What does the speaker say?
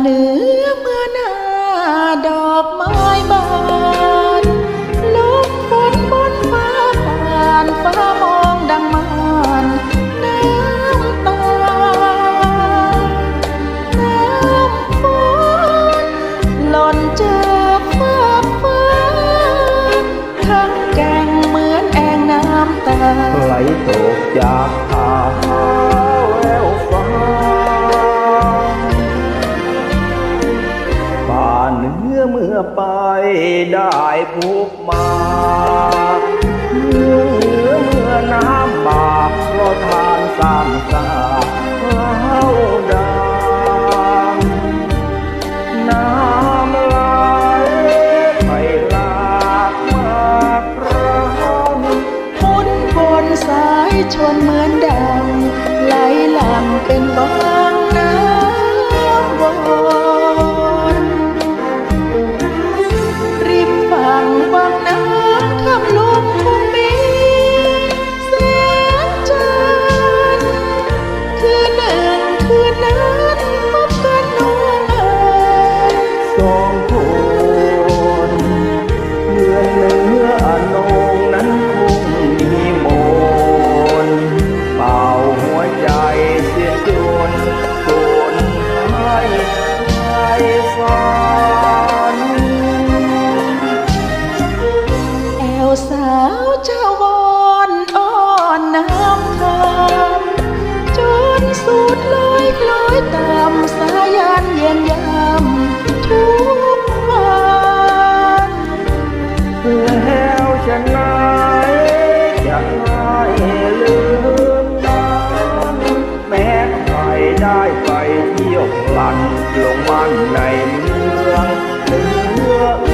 เหนือเมื่อหน้าดอกไม้บานลมฝนบนฟ้าผ่านฟ้ามองดังมานน้ำตา น้ำฝนหล่นจากฟ้าฟ้าทั้งแกงเหมือนแอ่งน้ำตาไหลตกจากอา มื่อไปได้พบมาเนื้อเมื่อน้ำบากเพราะทานสามสาเท้าดังน้ำไหลไปหลากมากรังหมุนบนสายชวนเหมือนดังไหลหลังเป็นบา สองคนเนื้อเนื้ออนงนั้นคงมีมนเป่าหัวใจเสียจนโกนให้ให้ฝันแอวสาวเจ้าว หลันลงมันในเมืองเหนืออื่